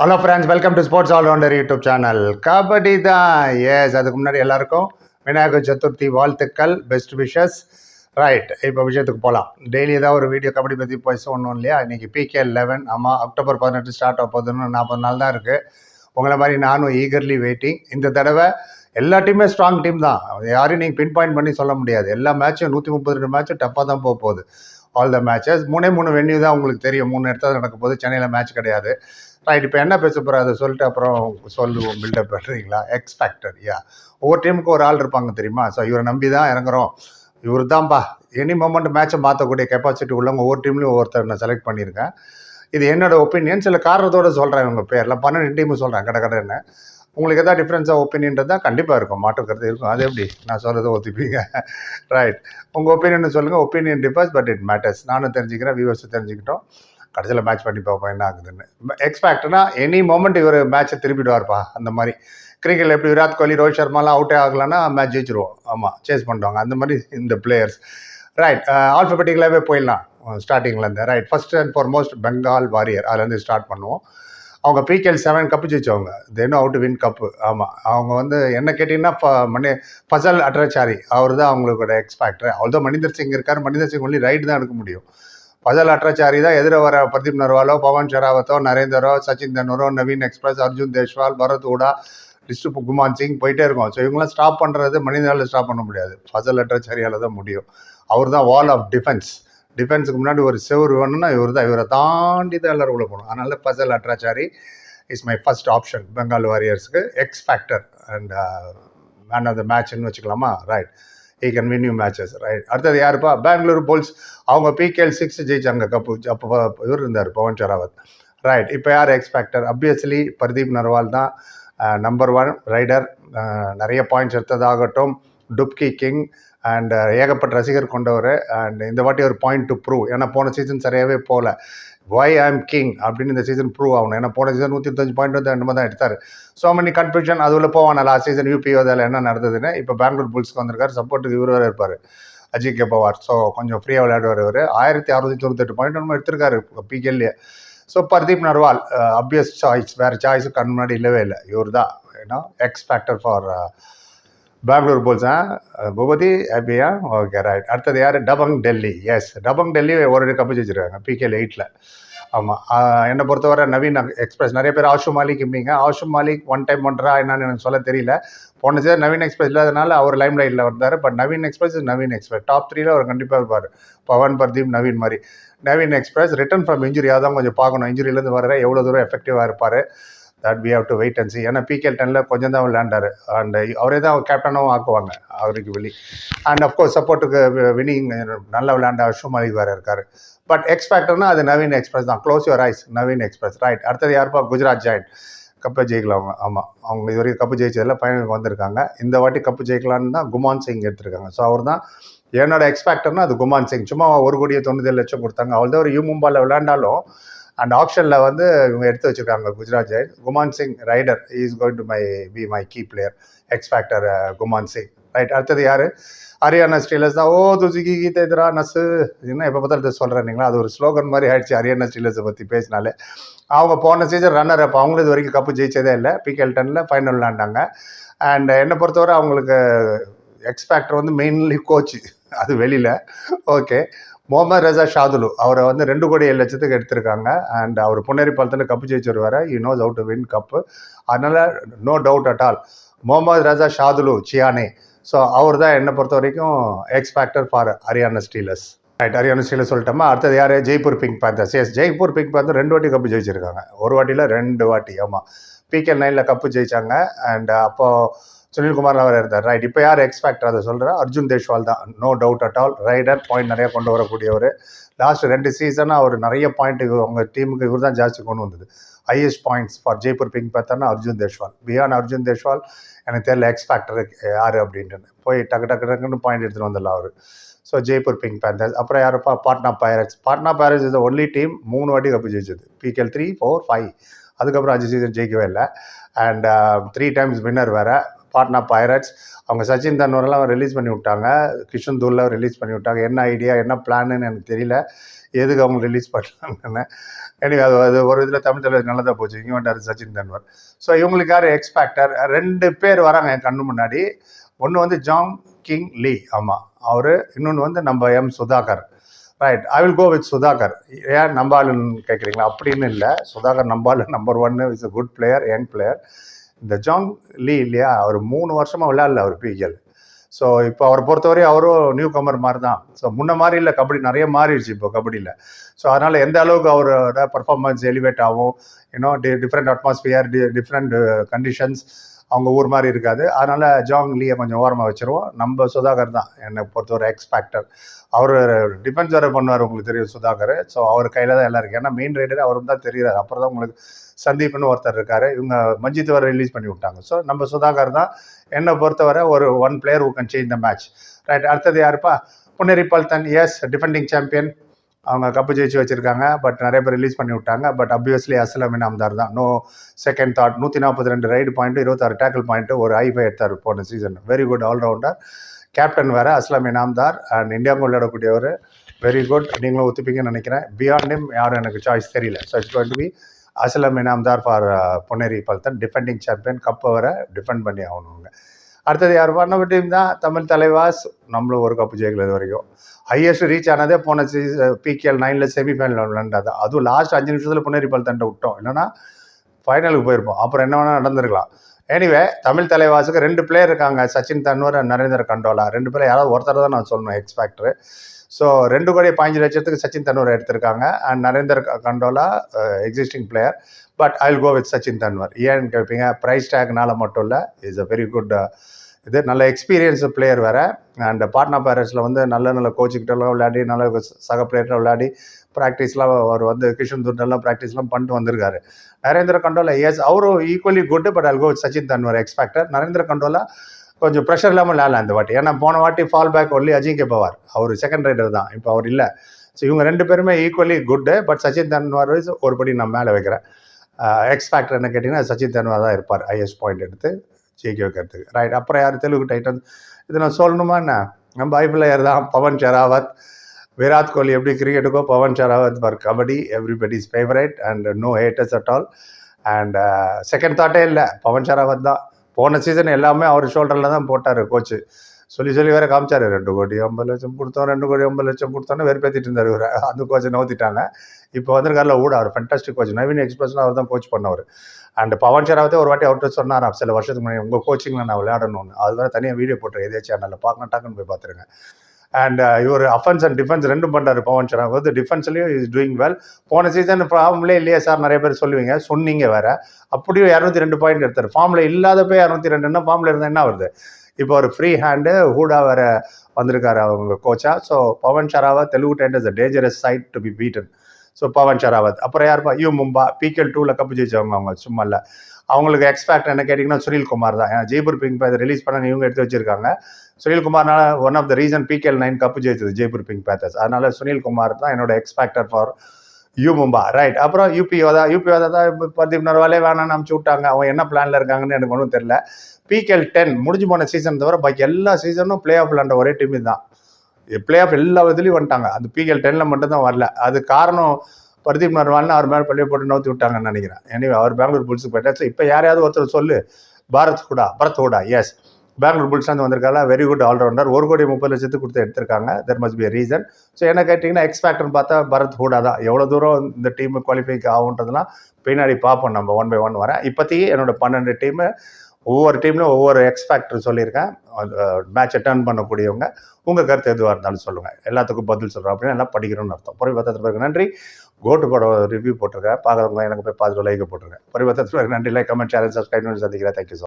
Hello friends welcome to sports allrounder YouTube channel kabaddi தான். Yes அதுக்கு முன்னாடி எல்லாருக்கும் விநாயகர் சதுர்த்தி வாழ்த்துக்கள் பெஸ்ட் விஷஸ் ரைட் இப்போ விஷயத்துக்கு போகலாம் டெய்லி ஏதாவது ஒரு வீடியோ கபடி பற்றி போய் சொல்லணும் இல்லையா இன்றைக்கி பிகே லெவன் ஆமாம் அக்டோபர் பதினெட்டு ஸ்டார்ட் ஆக போகுதுன்னு நாற்பது நாள் தான் இருக்குது உங்களை மாதிரி நானும் ஈகர்லி வெயிட்டிங் இந்த தடவை எல்லா டீமே ஸ்ட்ராங் டீம் தான். யாரையும் நீங்கள் பின் பாயிண்ட் பண்ணி சொல்ல முடியாது. எல்லா மேட்சும் நூற்றி முப்பது ரெண்டு மேட்சும் டப்பாக தான் போக போகுது. ஆல் த மேட்சஸ் மூணே மூணு வென்யூ தான் உங்களுக்கு தெரியும். மூணு இடத்துல நடக்க போகுது. சென்னையில் மேட்ச் கிடையாது. ரைட் இப்போ என்ன பேச போகிற அதை சொல்லிட்டு அப்புறம் சொல்லுவோம் பில்டப் பண்ணுறீங்களா எக்ஸ்பேக்டர் யா ஒவ்வொரு டீமுக்கு ஒரு ஆள் இருப்பாங்க தெரியுமா? ஸோ இவரை நம்பி தான் இறங்குறோம். இவர் தான்ப்பா எனி மொமெண்ட் மேட்சை மாற்றக்கூடிய கெப்பாசிட்டி உள்ளவங்க ஒவ்வொரு டீம்லையும் ஒவ்வொருத்தர் நான் செலக்ட் பண்ணியிருக்கேன். இது என்னோட ஒப்பீனியன் சில காரணத்தோடு சொல்கிறேன் இவங்க பேரில். பன்னெண்டு டீமு சொல்கிறேன் கடை கடைன்னு. உங்களுக்கு எதாவது டிஃப்ரென்ஸாக ஒப்பீனியன்றது தான் கண்டிப்பாக இருக்கும். மாற்றுக்கிறது இருக்கும். அது எப்படி? நான் சொல்கிறத ஒத்துப்பீங்க. ரைட் உங்கள் ஒப்பீனியன் சொல்லுங்கள் opinion differs but it matters நானும் தெரிஞ்சுக்கிறேன் வியூவர்ஸும் தெரிஞ்சுக்கிட்டோம். கடைசியில் மேட்ச் பண்ணி பார்ப்போம் என்ன ஆகுதுன்னு. எக்ஸ்பேக்ட்னா எனி மொமெண்ட் இவர் மேட்ச்சை திருப்பிடுவார்ப்பா அந்த மாதிரி. கிரிக்கெட்டில் எப்படி விராட் கோலி ரோஹித் சர்மாலாம் அவுட்டே ஆகலைன்னா மேட்ச் ஜெயிச்சிருவோம். ஆமாம் சேஸ் பண்ணுவாங்க. அந்த மாதிரி இந்த பிளேயர்ஸ் ரைட் ஆல்ஃபபெட்டிக்கலாகவே போயிடலாம். ஸ்டார்டிங்லேருந்து right first and foremost Bengal warrior அதுலேருந்து ஸ்டார்ட் பண்ணுவோம். அவங்க பிகேஎல் செவன் கப்பு ஜெயிச்சவங்க. தென் அவுட் வின் கப்பு ஆமாம் அவங்க வந்து என்ன கேட்டிங்கன்னா ஃப மணி ஃபசல் அட்ரச்சாரி அவர் தான் அவங்களோட எக்ஸ்பேக்டர் தான் மனிதர் சிங் இருக்கார் மனிதர் சிங் ஒன்லி ரைட் தான் எடுக்க முடியும். ஃபசல் அட்ராச்சாரி தான் எதிர வர பிரதீப் நர்வாலோ பவன் ஷெராவத்தோ நரேந்தரோ சச்சின் தென்னூரோ நவீன் எக்ஸ்பிரஸ் அர்ஜுன் தேஷ்வால் பரத் ஊடா லிஸ்ட்டு குமான் சிங் போயிட்டே இருக்கும். ஸோ இவங்களாம் ஸ்டாப் பண்ணுறது மனிதனால் ஸ்டாப் பண்ண முடியாது. ஃபசல் அட்ராச்சாரியால் தான் முடியும். அவர் தான் வால் ஆஃப் டிஃபென்ஸ் டிஃபென்ஸுக்கு முன்னாடி ஒரு செவர் வேணும்னா இவர் தான். இவரை தாண்டி தான் எல்லோரும் உள்ள போகணும். அதனால Fazel Atrachali is my first option Bengal வாரியர்ஸ்க்கு X factor and man of the மேட்ச்னு வச்சுக்கலாமா? Right he can win you matches right அடுத்தது யாருப்பா? பெங்களூர் புல்ஸ். அவங்க பிகேஎல் சிக்ஸ் ஜெயிச்சாங்க. கப்பு அப்போ இவர் இருந்தார் பவன் ஷெராவத் ரைட் இப்போ யார் எக்ஸ்பேக்டர் அப்வியஸ்லி பர்தீப் நர்வால் தான் நம்பர் ஒன் ரைடர் நிறைய பாயிண்ட்ஸ் எடுத்ததாகட்டும். டுப்கி கிங் அண்ட் ஏகப்பட்ட ரசிகர் கொண்டவர். அண்ட் இந்த வாட்டி ஒரு பாயிண்ட் டு ப்ரூவ் ஏன்னா போன சீசன் சரியாகவே போகல ஒய் ஐம் கிங் அப்படின்னு இந்த சீசன் ப்ரூவ் ஆகணும். ஏன்னா போன சீசன் நூற்றி இருபத்தஞ்சு பாயிண்ட் வந்து ரெண்டு தான் எடுத்தார். ஸோ மணி கன்ஃபியூஷன் அதுல போவான்? லாஸ்ட் சீசன் யூபி அதில் என்ன நடந்ததுன்னு இப்போ பெங்களூர் புல்ஸ்க்கு வந்திருக்காரு. சப்போர்ட்டுக்கு இவர் வேறு இருப்பார். அஜித் கே பவார் ஸோ கொஞ்சம் ஃப்ரீயாக விளையாடுவார் இவர். ஆயிரத்தி அறுநூத்தி தொண்ணூத்தெட்டு பாயிண்ட் நம்ம எடுத்திருக்காரு பிகேல்லே so Pardeep Narwal obvious choice வேறு சாய்ஸு கண் முன்னாடி இல்லவே இல்லை. இவர் தான் ஏன்னா எக்ஸ் ஃபேக்டர் ஃபார் பெங்களூர் போல்ஸா ஆ பூபதி ஹாப்பியா? ஓகே ரைட் அடுத்தது யார்? டபங் டெல்லி. எஸ் டபங் டெல்லி ஒரு கப்பு வச்சுருக்காங்க. பிகேல எயிட்டில் ஆமாம் என்னை பொறுத்தவரை நவீன் எக்ஸ்பிரஸ் நிறைய பேர் ஆஷு மாலிக் இம்பிங்க ஆஷு மாலிக் ஒன் டைம் பண்ணுறா என்னன்னு எனக்கு சொல்ல தெரியல. போன சார் நவீன் எக்ஸ்பிரஸ் இல்லாதனால அவர் லைம் லைட்டில் வந்தார். But Naveen Express Naveen Express top த்ரீல அவர் கண்டிப்பாக இருப்பார். பவன் பர்தீப் நவீன் மாதிரி. நவீன் எக்ஸ்பிரஸ் ரிட்டர்ன் ஃப்ரம் இன்ஜுரியாக தான் கொஞ்சம் பார்க்கணும். இன்ஜுரியிலேருந்து வர எவ்வளோ தூரம் எஃபெக்டிவாக இருப்பார்? That we have to wait and see ஏன்னா பிகேல் டெனில் கொஞ்சம் தான் விளையாண்டார். அண்ட் அவரே தான் கேப்டனும் ஆக்குவாங்க அவருக்கு வெளி. அண்ட் அஃப்கோர்ஸ் சப்போர்ட்டுக்கு வினிங் நல்லா விளையாண்ட அஷு வேறு இருக்கார். பட் எக்ஸ் ஃபேக்டர்னா அது நவீன் எக்ஸ்பிரஸ் தான். Close your eyes Naveen Express right அடுத்தது யாருப்பா? குஜராத் ஜாயின் கப்பை ஜெயிக்கலாம். அவங்க ஆமாம் அவங்க இது வரைக்கும் கப்பு ஜெயிச்சதில் ஃபைனலுக்கு வந்திருக்காங்க. இந்த வாட்டி கப்பு ஜெயிக்கலான்னு தான் குமான் சிங் எடுத்திருக்காங்க. ஸோ அவர் தான் என்னோட எக்ஸ்பேக்டர்னா அது குமான் சிங். சும்மா ஒரு கோடியே தொண்ணூத்தேழு லட்சம் கொடுத்தாங்க. அவள் தான் ஒரு யூ மும்பாவில் விளையாண்டாலும் அண்ட் ஆப்ஷனில் வந்து இவங்க எடுத்து வச்சுருக்காங்க Gujarat Jain Guman Singh raider is going to my be my key player X factor Guman Singh. Right அடுத்தது யார்? ஹரியானா ஸ்டீலர்ஸ் தான். ஓ துசுகி கீதே எதிரா நசு. என்ன எப்போ பார்த்தாலும் சொல்கிறேன்னீங்களா அது ஒரு ஸ்லோகன் மாதிரி ஆயிடுச்சு ஹரியானா ஸ்டீலர்ஸை பற்றி பேசினாலே. அவங்க போன சீசன் ரன்னர் அப்போ அவங்களும் இது வரைக்கும் கப்பு ஜெயிச்சதே இல்லை. பிகேஎல் டெனில் ஃபைனல் விளாண்டாங்க. அண்ட் என்னை பொறுத்தவரை அவங்களுக்கு எக்ஸ்பேக்டர் வந்து மெயின்லி கோச்சு அது வெளியில். Okay Mohammad Reza Shadloui. அவரை வந்து ரெண்டு கோடி ஏழு லட்சத்துக்கு எடுத்திருக்காங்க. அண்ட் அவர் புன்னேரி பாலத்தில் கப்பு ஜெயிச்சவர் வேறு. You knows out to win cup அதனால் no doubt at all Mohammadreza Shadloui Chiyaneh. So அவர் தான் என்னை பொறுத்த வரைக்கும் X factor for Haryana Steelers right Haryana Steelers சொல்லிட்டோமா? அடுத்தது யார்? Jaipur Pink Panthers yes Jaipur Pink Panther ரெண்டு வாட்டி கப்பு ஜெயிச்சிருக்காங்க. ஒரு வாட்டியில் ரெண்டு வாட்டி. ஆமாம் பிகே நைனில் கப்பு ஜெயிச்சாங்க. அண்ட் அப்போது சுனில்குமார் அவர் இருந்தார். ரைட் இப்போ யார் எக்ஸ்பேக்டர் அதை சொல்கிறேன் அர்ஜுன் தேஷ்வால் தான். No doubt at all raider point நிறைய கொண்டு வரக்கூடியவர். லாஸ்ட் ரெண்டு சீசனாக அவர் நிறைய பாயிண்ட் உங்கள் டீமுக்கு இவர் தான் ஜாஸ்தி கொண்டு வந்தது. Highest points for Jaipur Pink பார்த்தோன்னா அர்ஜுன் தேஷ்வால். பியான் அர்ஜுன் தேஷ்வால் எனக்கு தெரியல எக்ஸ்பேக்டர் யார் அப்படின்ட்டு. போய் டக்கு டக்கு டக்குன்னு பாயிண்ட் எடுத்துகிட்டு வந்துடலாம் அவர். ஸோ ஜெய்ப்பூர் பிங்க் பேந்தர்ஸ் அப்புறம் யாருப்பா? Patna Pirates Patna Pirates is only team மூணு வாட்டி கப்பு ஜெயிச்சது. பிகேஎல் த்ரீ ஃபோர் ஃபைவ் அதுக்கப்புறம் அஞ்சு சீசன் ஜெயிக்கவே இல்லை. அண்ட் த்ரீ டைம்ஸ் வின்னர் வேறு. பாட்னா பைரட்ஸ் அவங்க சச்சின் தன்வரெல்லாம் ரிலீஸ் பண்ணி விட்டாங்க. கிஷன் தூள்லாம் ரிலீஸ் பண்ணி விட்டாங்க. என்ன ஐடியா என்ன பிளான்னு எனக்கு தெரியல. எதுக்கு அவங்க ரிலீஸ் பண்ணாங்கன்னு. எனக்கு அது அது ஒரு இதில் தமிழ் தலைவர் நல்லதாக போச்சு. இங்கே வந்தார் சச்சின் தன்வர் ஸோ இவங்களுக்கு யார்? எக்ஸ்பேக்டர் ரெண்டு பேர் வராங்க என் கண்ணு முன்னாடி. ஒன்று வந்து ஜாங் கிங் லீ ஆமாம் அவர் இன்னொன்று வந்து நம்ம M Sudhakar right I will go with Sudhakar ஏன் நம்பாளுன்னு கேட்குறீங்களா அப்படின்னு இல்லை. சுதாகர் நம்பாலு நம்பர் ஒன்னு is a good player young player இந்த ஜாங் லீ இல்லையா? அவர் மூணு வருஷமாக விளையாடல அவர் பிஎல் ஸோ இப்போ அவரை பொறுத்தவரை அவரும் நியூ கமர் மாதிரி தான் ஸோ முன்ன மாதிரி இல்லை கபடி நிறைய மாறிடுச்சு இப்போ கபடியில். ஸோ அதனால் எந்த அளவுக்கு அவரோட பர்ஃபார்மன்ஸ் எலிவேட் ஆகும்? You know D different atmosphere D different conditions அவங்க ஊர் மாதிரி இருக்காது. அதனால் ஜாங் லீயை கொஞ்சம் ஓரமாக வச்சுருவோம். நம்ம சுதாகர் தான் என்னை பொறுத்தவரை எக்ஸ்பேக்டர் அவர் டிஃபென்ஸ் வேறு பண்ணுவார் உங்களுக்கு தெரியும் சுதாகர். ஸோ அவர் கையில் தான் எல்லாம் இருக்குது ஏன்னா மெயின் ரைடர் அவரும் தான் தெரியாது அப்புறம் தான் உங்களுக்கு சந்தீப்னு ஒருத்தர் இருக்கார். இவங்க மஞ்சித் வர ரிலீஸ் பண்ணி விட்டாங்க. ஸோ நம்ம சுதாகர் தான் என்னை பொறுத்தவரை ஒரு one player who can change the match right அடுத்தது யாருப்பா? Puneri Paltan yes defending champion அவங்க கப்பு ஜெயிச்சு வச்சுருக்காங்க பட் நிறைய பேர் ரிலீஸ் பண்ணி விட்டாங்க. பட் அப்வியஸ்லி அஸ்லாம் இனாம்தார் தான். நோ செகண்ட் தாட் நூற்றி நாற்பத்தி ரெண்டு ரைடு பாயிண்ட் இருபத்தாறு டேக்கிள் பாயிண்ட்டு ஒரு ஐஃபை எடுத்தார் போன season very good allrounder captain வேறு அஸ்லாம் இனாம்தார் அண்ட் இந்தியாவுக்கு விளையாடக்கூடியவர். வெரி குட் நீங்களும் ஒத்துப்பீங்கன்னு நினைக்கிறேன். பியாண்ட் நேம் யாரும் எனக்கு சாய்ஸ் தெரியல. So it's going to be Aslam Inamdar for Puneri Paltan. Defending champion கப்பை வர டிஃபெண்ட் பண்ணி ஆகணுங்க அடுத்தது யார்? பண்ண டீம் தான் தமிழ் தலைவாஸ். நம்மளும் ஒரு கப்பு ஜெயிக்கல இது வரைக்கும். ஹையஸ்ட் ரீச் ஆனதே போன பிகேஎல் நைனில் செமிஃபைனல் விளாண்டது அதுவும் லாஸ்ட் அஞ்சு நிமிஷத்தில் புனேரி தண்டை விட்டோம். இல்லைன்னா ஃபைனலுக்கு போயிருப்போம். அப்புறம் என்ன வேணால் நடந்திருக்கலாம். எனிவே தமிழ் தலைவாசுக்கு ரெண்டு பிளேயர் இருக்காங்க. சச்சின் தன்வர் நரேந்திர கண்டோலா. ரெண்டு பேர் யாராவது ஒருத்தர் தான் நான் சொல்லணும் எக்ஸ் ஃபேக்டர் ஸோ ரெண்டு கோடி பாஞ்சு லட்சத்துக்கு சச்சின் தன்வர் எடுத்திருக்காங்க. And Narender Kandola existing player but I will go with Sachin Tanwar. ஏன்னு கேட்பீங்க ப்ரைஸ் டேக்னால மட்டும் இல்லை இஸ் அ வெரி குட் இது நல்ல எக்ஸ்பீரியன்ஸ் பிளேயர் வேறு. அண்ட் பாட்னா பேரட்ஸில் வந்து நல்ல நல்ல கோச்சுக்கிட்டலாம் விளையாடி நல்ல சக பிளேயர்லாம் விளையாடி ப்ராக்டிஸ்லாம் அவர் வந்து கிஷன் துர்டெல்லாம் ப்ராக்டிஸ்லாம் பண்ணிட்டு வந்திருக்காரு. நரேந்திர கண்டோலா எஸ் அவரும் equally good but I'll go Sachin Tanwar X factor Narender Kandola கொஞ்சம் ப்ரெஷர் இல்லாமல் விளையாடலாம் இந்த வாட்டி. ஏன்னா போன வாட்டி fall back only Ajinkya Pawar. அவர் செகண்ட் ரைடர் தான். இப்போ அவர் இல்லை. ஸோ இவங்க ரெண்டு பேருமே equally good but Sachin Tanwar wise ஒரு படி நான் மேலே வைக்கிறேன். Uh, எக்ஸ் ஃபேக்டர் என்ன கேட்டிங்கன்னா சச்சின் தன்வார் தான் இருப்பார். ஹையஸ்ட் பாயிண்ட் எடுத்து ஜெயிக்க வைக்கிறதுக்கு. ரைட் அப்புறம் யார்? தெலுங்கு டைட்டன் இது நான் சொல்லணுமா என்ன? நம்ம ஐ தான். பவன் ஷெராவத். விராட் கோலி எப்படி கிரிக்கெட்டுக்கோ Pawan Sherawat for kabaddi. Everybody's favourite and no haters at all and second தாட்டே இல்லை. பவன் ஷெராவத் தான். போன சீசன் எல்லாமே அவர் ஷோல்டரில் தான் போட்டார் கோச்சு சொல்லி சொல்லி வேற காமிச்சாரு ரெண்டு கோடி ஐம்பது லட்சம் கொடுத்தோம் ரெண்டு கோடி ஐம்பது லட்சம் கொடுத்தோன்னு வெறுப்பேற்றிட்டு இருந்தார் இவர். அந்த கோச்சை நோத்திட்டாங்க இப்போ வந்திருக்காருல ஊட அவர் ஃபென்டாஸ்டிக் கோச் நவீன் எக்ஸ்பிரஸ்லாம் அவர் தான் கோச் பண்ணவர். அண்ட் பவன் ஷெராவத்தே ஒரு வாட்டி அவர்கிட்ட சொன்னார் சில வருஷத்துக்கு முன்னாடி உங்கள் கோச்சிங்கில் நான் விளையாடணும்னு. அது வேறு தனியாக வீடியோ போட்டுருக்கேன் இதே சேனலில் பார்க்கணும் டாக்குன்னு போய் பார்த்துருங்க. அண்ட் இவர் அஃபென்ஸ் அண்ட் டிஃபென்ஸ் ரெண்டும் பண்ணுறாரு பவன் சரண். வந்து டிஃபென்ஸ்லையும் இஸ் டூயிங் வெல் போன சீசன் ஃபார்ம்லே இல்லையா சார் நிறைய பேர் சொல்லுவீங்க. சொன்னீங்க வேற. அப்படியும் இரநூத்தி ரெண்டு பாயிண்ட் எடுத்தார். ஃபார்மில் போய் இரநூத்தி ரெண்டுன்னா ஃபார்மில் இருந்தால் என்ன வருது? இப்போ ஒரு ஃப்ரீ ஹேண்டு ஹூடா வேற வந்திருக்காரு அவங்க கோச்சா so Pawan Sherawat Telugu Titans is a dangerous side to be beaten so Pawan Sherawat அப்புறம் யாருப்பா? யூ மும்பா. பிகேல் டூவில் கப்பு ஜெயிச்சவங்க அவங்க. சும்மா இல்லை. அவங்களுக்கு எக்ஸ்பேக்ட் என்ன கேட்டிங்கன்னா சுனில் குமார் தான். ஏன்னா ஜெய்பூர் பிங்க் பேத்தர் ரிலீஸ் பண்ண இவங்க எடுத்து வச்சிருக்காங்க. Sunil குமார்னால one of the reason PKL nine cup ஜெயிச்சது ஜெய்பூர் பிங்க் பேத்தர்ஸ் அதனால சுனில் குமார் தான் என்னோட X factor for U Mumba. Right அப்புறம் யூபி யோதா யூபி யோதா தான் இப்போ பர்தீப் நர்வாலே வேணாம்னு அனுப்பிச்சு விட்டாங்க. அவன் என்ன பிளானில் இருக்காங்கன்னு எனக்கு ஒன்றும் தெரியல. பிகேஎல் டென் முடிஞ்சு போன சீசன் தவிர பாக்கி எல்லா சீசனும் பிளே ஆஃப் விளாண்ட ஒரே டீம் தான் பிளே ஆஃப் எல்லா இதுலேயும் வந்துட்டாங்க. அந்த பிகேஎல் டெனில் மட்டும்தான் வரல. அது காரணம் பர்தீப் நர்வால்னு அவர் மேலே பள்ளியை போட்டு நோத்தி விட்டாங்கன்னு நினைக்கிறேன். எனவே அவர் பெங்களூர் புல்ஸுக்கு போயிட்டாச்சு இப்போ யாரையாவது ஒருத்தர் சொல்லு. பாரத் ஹூடா பரத் ஹூடா எஸ் பெங்களூர் புல்ஸ்லேருந்து வந்திருக்காங்க வெரி குட் ஆல்ரவுண்டர் ஒரு கோடி முப்பது லட்சத்துக்கு கொடுத்து எடுத்திருக்காங்க. There must be reason so என்ன கேட்டிங்கன்னா எக்ஸ்பேக்டர்னு பார்த்தா பரத் ஹூடா தான். எவ்வளோ தூரம் இந்த டீம் குவாலிஃபைக்கு ஆகுன்றதுலாம் பின்னாடி பார்ப்போம். நம்ம ஒன் பை ஒன் வரேன். இப்போதைக்கு என்னோட பன்னெண்டு டீமு ஒவ்வொரு டீம்லையும் ஒவ்வொரு எக்ஸ்பேக்டர் சொல்லியிருக்கேன். மேட்சை டர்ன் பண்ணக்கூடியவங்க உங்கள் கருத்து எதுவாக இருந்தாலும் சொல்லுங்கள் எல்லாத்துக்கும் பதில் சொல்கிறோம் அப்படின்னு எல்லாம் படிக்கணும்னு அர்த்தம். பரிவர்த்தத்துக்கு நன்றி. கோட்டு படம் ரிவ்யூ போட்டிருக்கேன். பார்க்குறவங்க எனக்கு போய் பார்த்துட்டு லைக் போட்டிருக்கேன். பரிவர்த்தத்துக்கு நன்றி. லைக் கமெண்ட் சேனல் சப்ஸ்கிரைப் பண்ணி சந்திக்கிறேன். Thank you sir